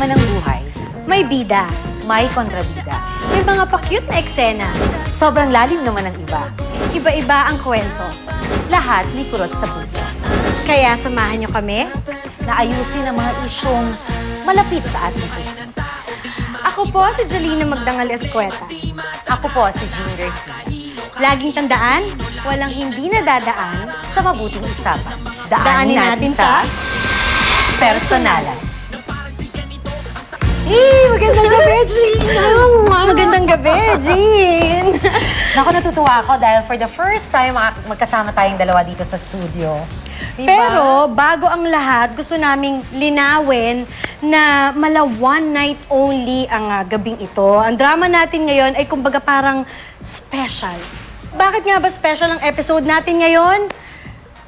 drama ng buhay, May bida. may kontrabida. May mga pa-cute na eksena. Sobrang lalim naman ng iba. Iba-iba ang kwento. Lahat may kurot sa puso. Kaya samahan niyo kami. Na ayusin ang mga isyong malapit sa ating puso. Ako po si Jolina Magdangal Escueta. Ako po si Jean Garcia. Laging tandaan, walang hindi nadadaan. Sa mabuting usapan, Daanin natin sa personalan. Hey, magandang gabi, Jean! Magandang gabi, Jean! Naku, natutuwa ako dahil for the first time mak- magkasama tayong dalawa dito sa studio. Diba? Pero bago ang lahat, gusto naming linawin na mala one night only ang ah, gabing ito. Ang drama natin ngayon ay kumbaga parang special. Bakit nga ba special ang episode natin ngayon?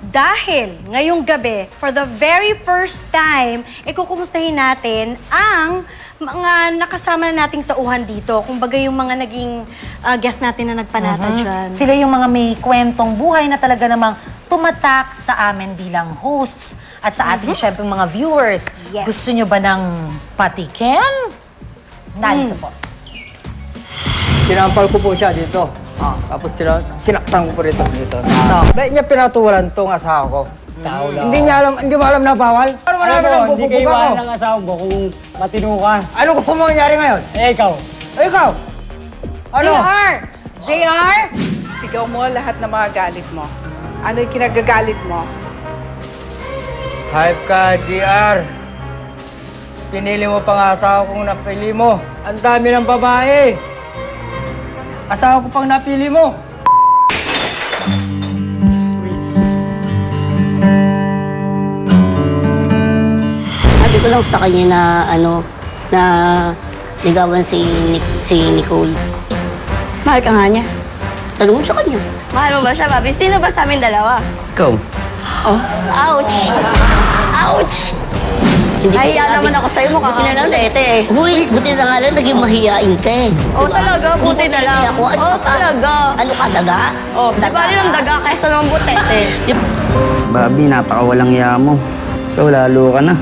Dahil ngayong gabi, for the very first time, ikukumustahin natin ang mga nakasama na nating tauhan dito. Kumbaga yung mga naging ah, guest natin na nagpanata dyan. Sila yung mga may kwentong buhay na talaga namang tumatak sa amin bilang hosts at sa ating syempre mga viewers. Yes. Gusto nyo ba ng patikim? Narito po. Sinampal ko po siya dito. Ah, tapos sila, sinaktan ko po rito dito. Sa, Bakit niya pinatuwalan tong asawa ko? Tao lang. Hindi niya alam, hindi mo alam na bawal? Ano mo Alam namin mo, ang hindi kayo pupupa ko? iwanan ng asawa mo kung matino ka. Ano gusto mo mangyari ngayon? Eh, ikaw. Eh, ikaw? Ano? JR! JR! Sigaw mo lahat ng mga galit mo. Ano yung kinagagalit mo? Hype ka, GR. Pinili mo pa nga asawa kong napili mo. Ang dami ng babae. Asawa ko pang napili mo. Ko lang sa kanya na ano, na ligawan si, Nic si Nicole. Mahal ka nga niya. Tanong mo sa kanya. Mahal mo ba siya, Bobby? Sino ba sa amin dalawa? Ikaw? Oh, ouch! Ouch! Hindi ko Nahiya sinabi- naman ako sa'yo, mukha Buti na kang lang, bulete eh. Huy, buti na nga lang naging mahiyain ka eh. Oh, Diba? talaga? Kung Buti na lang. Ako, ano Oh, ka talaga. Ano ka, daga? Oh, di ba rin ang daga kaysa naman butete? Bobby, napakawalang iya mo. Ikaw, lalo ka na.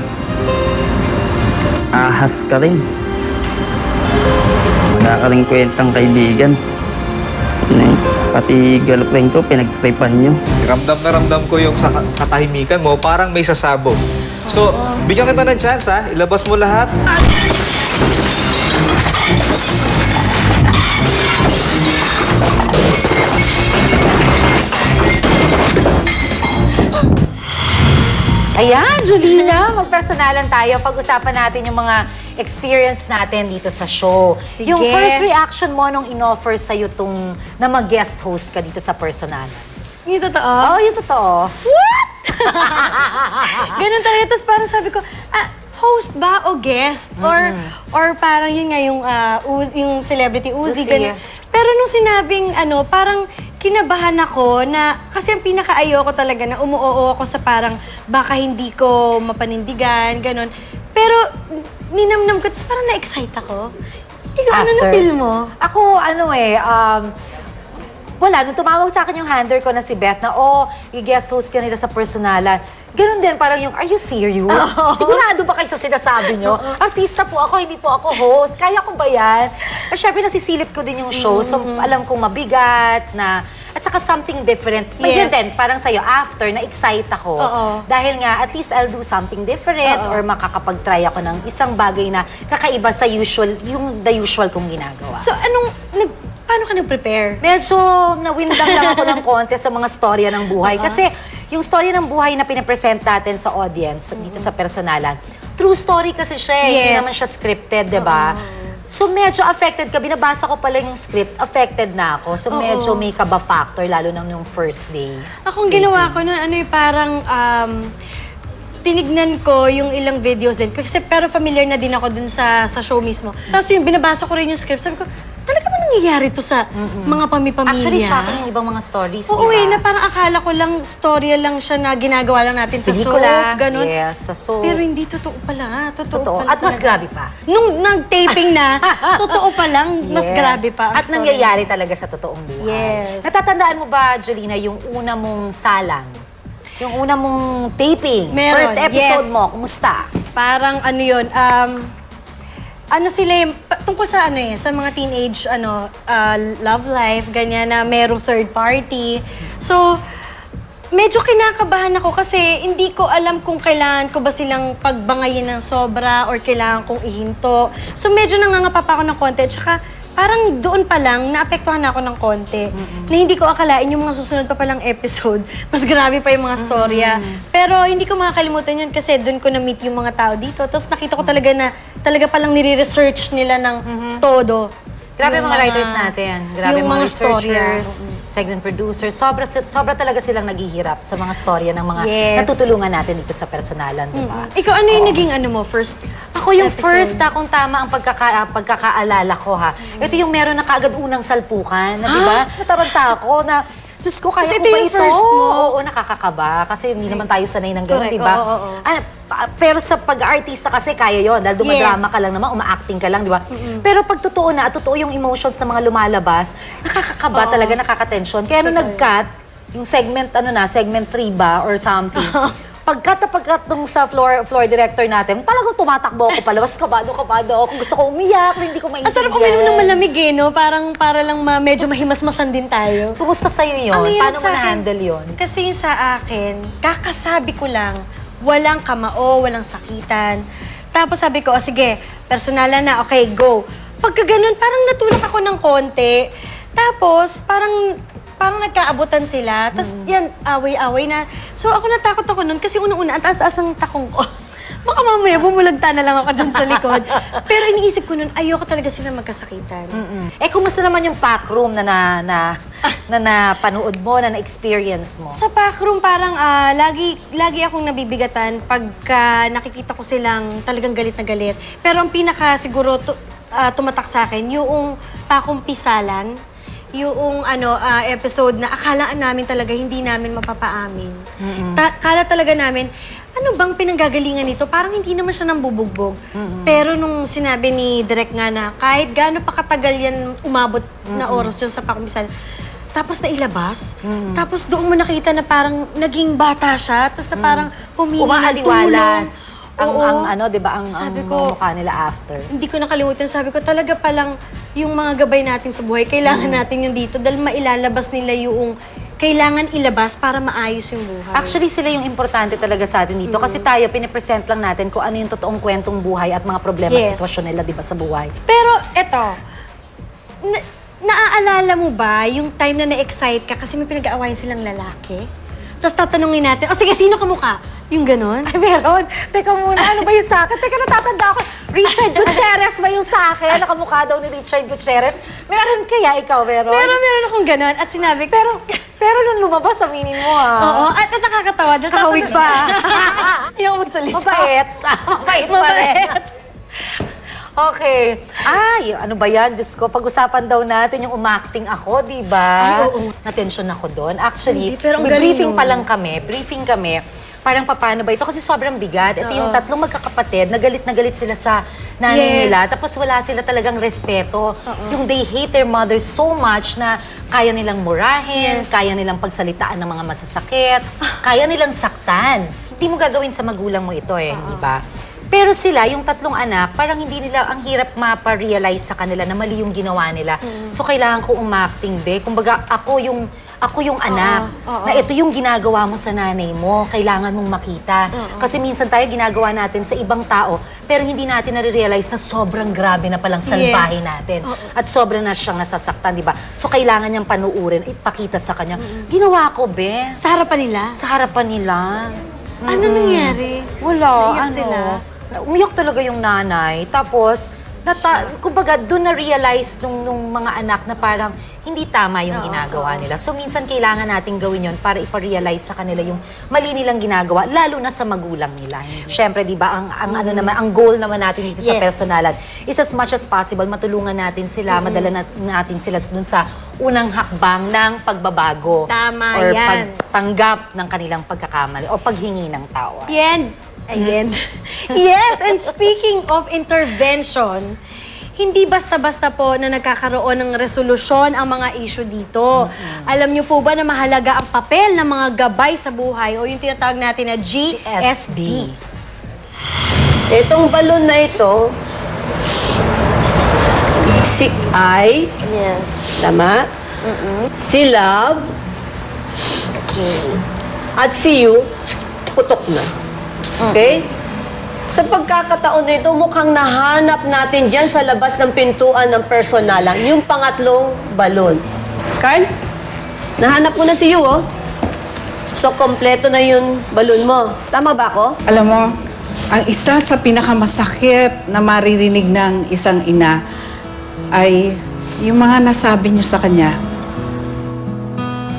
Ahas ka rin. Wala ka rin kwentang kaibigan. Ano? Pati girlfriend ko, pinagtripan nyo. Ramdam na ramdam ko yung sa katahimikan mo, parang may sasabog. So, bigyan kita ng chance ha, ilabas mo lahat. Ayan, Julina, magpersonalan tayo. Pag-usapan natin yung mga experience natin dito sa show. Sige. Yung first reaction mo nung in-offer sa'yo tong na mag-guest host ka dito sa personalan. Yung totoo? Oh, yung totoo. Ganun talaga. Tapos parang sabi ko, ah, host ba o guest? Or or parang yun nga yung, ah, Uz- yung celebrity Uzi. Uzi. Ganun. Pero nung sinabing ano, parang kinabahan ako na, kasi ang pinaka-ayoko talaga na umuoo ako sa parang baka hindi ko mapanindigan, ganun. Pero ninamnam ko, tapos parang na-excite ako. Ikaw, ano na feel mo? Ako, ano eh, um, wala, nung tumawag sa akin yung handler ko na si Beth na, oh, i-guest host ka nila sa personalan. Ganun din, parang yung, are you serious? Oo. Sigurado ba kayo sa sinasabi nyo? Artista po ako, hindi po ako host. Kaya ko ba yan? At syempre, nasisilip ko din yung show. So, Mm-hmm. alam kong mabigat na, at saka something different. Yun Yes. din, parang sa'yo, after, na-excite ako. Oo. Dahil nga, at least I'll do something different or makakapag-try ako ng isang bagay na kakaiba sa usual, yung the usual kong ginagawa. So, anong, nag, paano ka nag-prepare? Medyo nawindang lang ako ng konti sa mga storya ng buhay. Kasi yung storya ng buhay na pinapresent natin sa audience, dito sa personalan, true story kasi siya eh. Hindi Yes. naman siya scripted, di ba? So medyo affected ka. Binabasa ko pala yung script, affected na ako. So medyo may kaba factor, lalo na nung first day. Akong ginawa ko nun, ano eh, parang um, tinignan ko yung ilang videos din. Kasi pero familiar na din ako dun sa, sa show mismo. Tapos yung binabasa ko rin yung script, sabi ko, nangyayari to sa mga pamipamilya? Actually, shocking yung ibang mga stories, Oo eh, na parang akala ko lang storya lang siya na ginagawa lang natin sa soap, ganun. Yes, sa soap. Pero hindi totoo pala? Totoo, Totoo. pala At mas talaga. grabe pa. Nung nag-taping na, totoo pa lang, mas Yes. grabe pa. ang At story. nangyayari talaga sa totoong buhay. Yes. Natatandaan mo ba, Jolina, yung una mong salang? Yung una mong taping? Meron, First episode yes. mo, kumusta? Parang ano yun, um, ano sila yung, tungkol sa ano eh, sa mga teenage, ano, ah, love life, ganyan na merong third party. So, medyo kinakabahan ako kasi hindi ko alam kung kailangan ko ba silang pagbangayin ng sobra or kailangan kong ihinto. So medyo nangangapa pa ako ng konti. Tsaka parang doon pa lang, naapektuhan ako ng konti. Na hindi ko akalain yung mga susunod pa palang episode, mas grabe pa yung mga storya. Pero hindi ko makakalimutan yun kasi doon ko na-meet yung mga tao dito. Tapos nakita ko talaga na talaga palang nire-research nila ng todo. Grabe Yung mga writers natin. Grabe yung mga, mga researchers, segment producers. Sobra, sobra talaga silang naghihirap sa mga storya ng mga Yes. natutulungan natin dito sa personalan, di ba? Ikaw, ano yung naging ano mo, first Ako yung episode? first ha, kung tama ang pagkaka, ah, pagkakaalala ko ha. Ito yung meron na kaagad unang salpukan, na, di ba? Nataranta ako na, Diyos ko, kaya ko ito ba yung ito? first mo. Oo, nakakakaba. Kasi hindi naman tayo sanay ng Correct, di ba? oo, oo, oo. Pa- pero sa pag-artista kasi, kaya yon Dahil dumadrama ka lang naman, uma-acting ka lang, di ba? Pero pag totoo na, at totoo yung emotions ng mga lumalabas, nakakakaba talaga, nakaka-tension. Kaya nung nag-cut, yung segment, ano na, segment 3 ba, or something, pagkat na pagkat nung sa floor floor director natin, talagang tumatakbo ako palabas, kabado, kabado ako. Gusto ko umiyak, pero hindi ko Ang maintindihan. sarap uminom ng malamig eh, no? Parang para lang ma- medyo mahimasmasan din tayo. Kumusta sa'yo yun? Ang hirap Paano mo sa akin, na-handle yun? Kasi yung sa akin, kakasabi ko lang, walang kamao, walang sakitan. Tapos sabi ko, oh, sige, personalan na, okay, go. Pagka ganun, parang natulak ako ng konti. Tapos, parang parang nagkaabutan sila. Tapos, yan, away-away na. So, ako natakot ako nun kasi unang-una, ang taas-taas ng takong ko. Baka mamaya bumulagta na lang ako dyan sa likod. Pero iniisip ko nun, ayoko talaga sila magkasakitan. Eh, kumusta naman yung pack room na na, na, na napanood mo, na na-experience mo? Sa backroom, parang ah, lagi, lagi akong nabibigatan pagka nakikita ko silang talagang galit na galit. Pero ang pinaka siguro tu- ah, tumatak sa akin, yung pakumpisalan, yung ano ah, episode na akala namin talaga hindi namin mapapaamin. Ta- kala talaga namin, ano bang pinanggagalingan nito? Parang hindi naman siya nambubugbog. Pero nung sinabi ni Direk nga na kahit gaano pa katagal yan umabot na oras dyan sa pakumpisalan, tapos na ilabas. Tapos doon mo nakita na parang naging bata siya. Tapos na parang humingi ng Umaaliwalas. tulong. Ang, Oo. ang ano, di ba, ang, Sabi ang ko- mukha nila after. Hindi ko nakalimutan. Sabi ko talaga palang yung mga gabay natin sa buhay, kailangan natin yung dito dahil mailalabas nila yung kailangan ilabas para maayos yung buhay. Actually, sila yung importante talaga sa atin dito. Kasi tayo, pinipresent lang natin kung ano yung totoong kwentong buhay at mga problema at Yes. sitwasyon nila, di ba, sa buhay. Pero eto, na- naaalala mo ba yung time na na-excite ka kasi may pinag-aawayan silang lalaki? Tapos tatanungin natin, o sige, sino ka mukha? Yung ganon? Ay, meron. Teka muna, ano ba yung sa akin? Teka, natatanda ako. Richard Gutierrez ba yung sa akin? Nakamukha daw ni Richard Gutierrez. Meron kaya ikaw, meron? Pero meron akong ganon at sinabi, Pero, pero nung lumabas, aminin mo ah. Oo, at, at nakakatawa. dahil Kahawig pa. Ayaw magsalita. Mabait. Mabait pa rin. Okay. Ay, ano ba yan? Diyos ko, pag-usapan daw natin yung umacting ako, di ba? Ay, oo. Natensyon ako doon. Actually, Hindi, pero ang may galing briefing nun. pa lang kami. Briefing kami. Parang paano ba ito? Kasi sobrang bigat. Ito yung tatlong magkakapatid, nagalit na galit sila sa nanay Yes. nila. Tapos wala sila talagang respeto. Yung they hate their mother so much na kaya nilang murahin, kaya nilang pagsalitaan ng mga masasakit, kaya nilang saktan. Hindi mo gagawin sa magulang mo ito eh, di ba? Pero sila, yung tatlong anak, parang hindi nila, ang hirap mapa-realize sa kanila na mali yung ginawa nila. So, kailangan ko umacting, be. Kumbaga, ako yung, ako yung anak. Na ito yung ginagawa mo sa nanay mo. Kailangan mong makita. Kasi minsan tayo ginagawa natin sa ibang tao, pero hindi natin nare-realize na sobrang grabe na palang salbahe natin. At sobrang na siyang nasasaktan, di ba? So, kailangan niyang panuurin, ipakita sa kanya. Ginawa ko, be. Sa harapan nila? Sa harapan nila. Ano nangyari? Wala, Naiyak ano. sila? Umiyak talaga yung nanay. Tapos, nata, kumbaga, doon na-realize nung, nung mga anak na parang hindi tama yung ginagawa nila. So, minsan kailangan natin gawin yon para ipa-realize sa kanila yung mali nilang ginagawa, lalo na sa magulang nila. Siyempre, di ba, ang, ang, ano naman, ang goal naman natin dito sa Yes. personalan is as much as possible, matulungan natin sila, madala nat- natin sila dun sa unang hakbang ng pagbabago. Tama or yan. pagtanggap ng kanilang pagkakamali o paghingi ng tawa. Yan. Ayan. yes, and speaking of intervention, hindi basta-basta po na nagkakaroon ng resolusyon ang mga issue dito. Alam niyo po ba na mahalaga ang papel ng mga gabay sa buhay o yung tinatawag natin na GSB? SB. Itong balon na ito, Si I, Yes. tama? Si Love. At si You, putok na. Okay? Sa pagkakataon na ito, mukhang nahanap natin dyan sa labas ng pintuan ng personalan, yung pangatlong balon. Carl, nahanap mo na si You, oh. So, kompleto na yung balon mo. Tama ba ako? Alam mo, ang isa sa pinakamasakit na maririnig ng isang ina ay yung mga nasabi niyo sa kanya.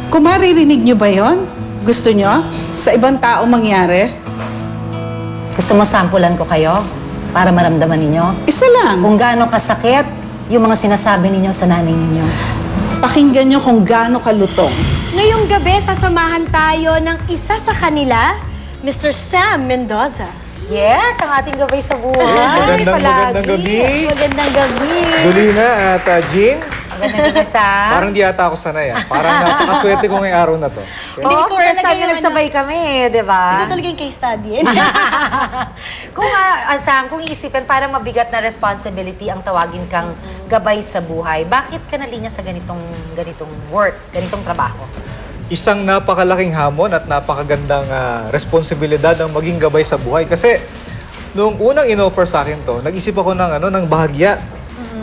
Kung maririnig niyo ba yon? Gusto niyo? Sa ibang tao mangyari? Gusto mo sampulan ko kayo para maramdaman ninyo Isa lang. kung gaano kasakit yung mga sinasabi ninyo sa nanay ninyo. Pakinggan niyo kung gaano kalutong. Ngayong gabi, sasamahan tayo ng isa sa kanila, Mr. Sam Mendoza. Yes, ang ating gabay sa buhay. Magandang- palagi. magandang gabi. Magandang gabi. Dolina at uh, Jean, Magandang gabi, Sam. parang di ata ako sanay ah. Parang napakaswerte ko ngayong araw na to. Oo, Hindi, ikaw first talaga time yung na nagsabay kami, eh, di ba? Ito talaga yung case study. eh. kung ah, Sam, kung iisipin, parang mabigat na responsibility ang tawagin kang gabay sa buhay. Bakit ka nalinya sa ganitong ganitong work, ganitong trabaho? Isang napakalaking hamon at napakagandang ah, responsibilidad ang maging gabay sa buhay. Kasi nung unang in-offer sa akin to, nag-isip ako ng, ano, ng bahagya.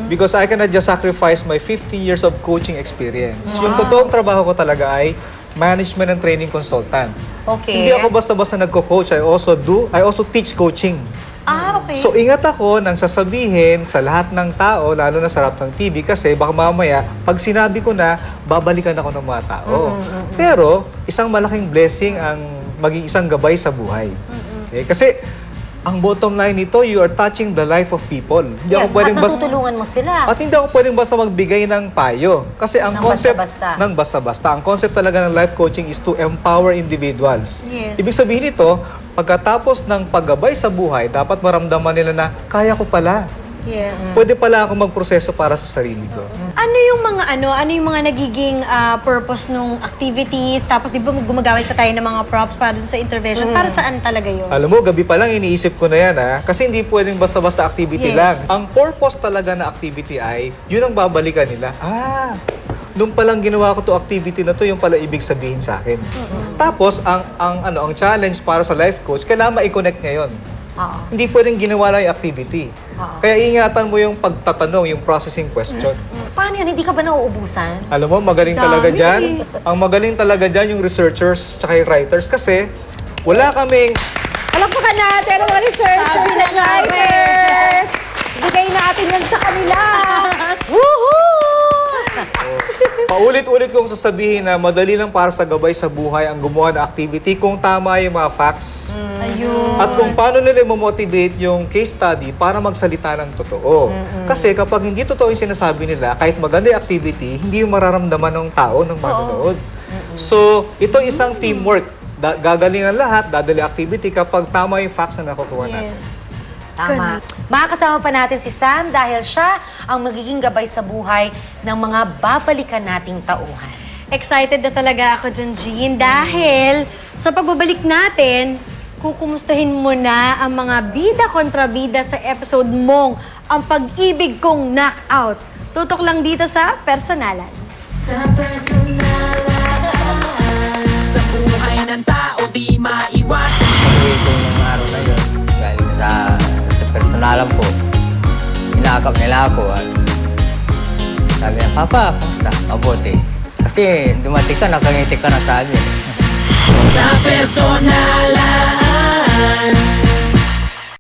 Because I cannot just sacrifice my 15 years of coaching experience. Yung totoong trabaho ko talaga ay management and training consultant. Okay. Hindi ako basta-basta nagko-coach. I also do, I also teach coaching. ah, okay. So ingat ako nang sasabihin sa lahat ng tao, lalo na sa harap ng TV, kasi baka mamaya, pag sinabi ko na, babalikan ako ng mga tao. Pero, isang malaking blessing ang maging isang gabay sa buhay. Okay? Kasi, ang bottom line nito, you are touching the life of people. Hindi yes, ako pwedeng at natutulungan mo sila. At hindi ako pwedeng basta magbigay ng payo. Kasi ang Ng concept basta-basta. ng basta-basta, ang concept talaga ng life coaching is to empower individuals. Yes. Ibig sabihin nito, pagkatapos ng paggabay sa buhay, dapat maramdaman nila na kaya ko pala. Yes. Pwede pala ako magproseso para sa sarili ko. Ano yung mga ano, ano yung mga nagiging ah, purpose nung activities? Tapos di ba gumagamit pa tayo ng mga props para dun sa intervention? Para saan talaga yun? Alam mo, gabi pa lang iniisip ko na yan ha. Kasi hindi pwedeng basta-basta activity Yes. lang. Ang purpose talaga na activity ay, yun ang babalikan nila. Ah, nung palang ginawa ko to activity na to, yung pala ibig sabihin sa akin. Tapos, ang, ang, ano, ang challenge para sa life coach, kailangan ma-connect ngayon. Oo. Hindi pwedeng ginawa lang yung activity. Oo. Kaya ingatan mo yung pagtatanong, yung processing question. Paano yun? Hindi ka ba nauubusan? Alam mo, magaling Dami. talaga dyan. Ang magaling talaga dyan yung researchers tsaka yung writers kasi wala kaming Palakpakan natin ang mga researchers and writers! Bigay natin yan sa kanila! Woohoo! Paulit-ulit kong sasabihin na madali lang para sa gabay sa buhay ang gumawa ng activity kung tama yung mga facts. Ayun. At kung paano nila motivate yung case study para magsalita ng totoo. Kasi kapag hindi totoo yung sinasabi nila, kahit maganda yung activity, hindi yung mararamdaman ng tao ng manonood. So, ito isang teamwork. Da- gagalingan lahat, dadali activity kapag tama yung facts na nakukuha natin. Yes. Tama. Makakasama pa natin si Sam dahil siya ang magiging gabay sa buhay ng mga babalikan nating tauhan. Excited na talaga ako dyan, Jean, dahil sa pagbabalik natin, kukumustahin mo na ang mga bida kontra bida sa episode mong Ang Pag-ibig Kong Knockout. Tutok lang dito sa Personalan. Ito ng araw na yun, galing sa, Nakalam ko. Inakap nila ako at sabi niya, Papa, kumusta? Mabuti. Kasi dumating ka, nakangiti ka na sa akin. sa personalan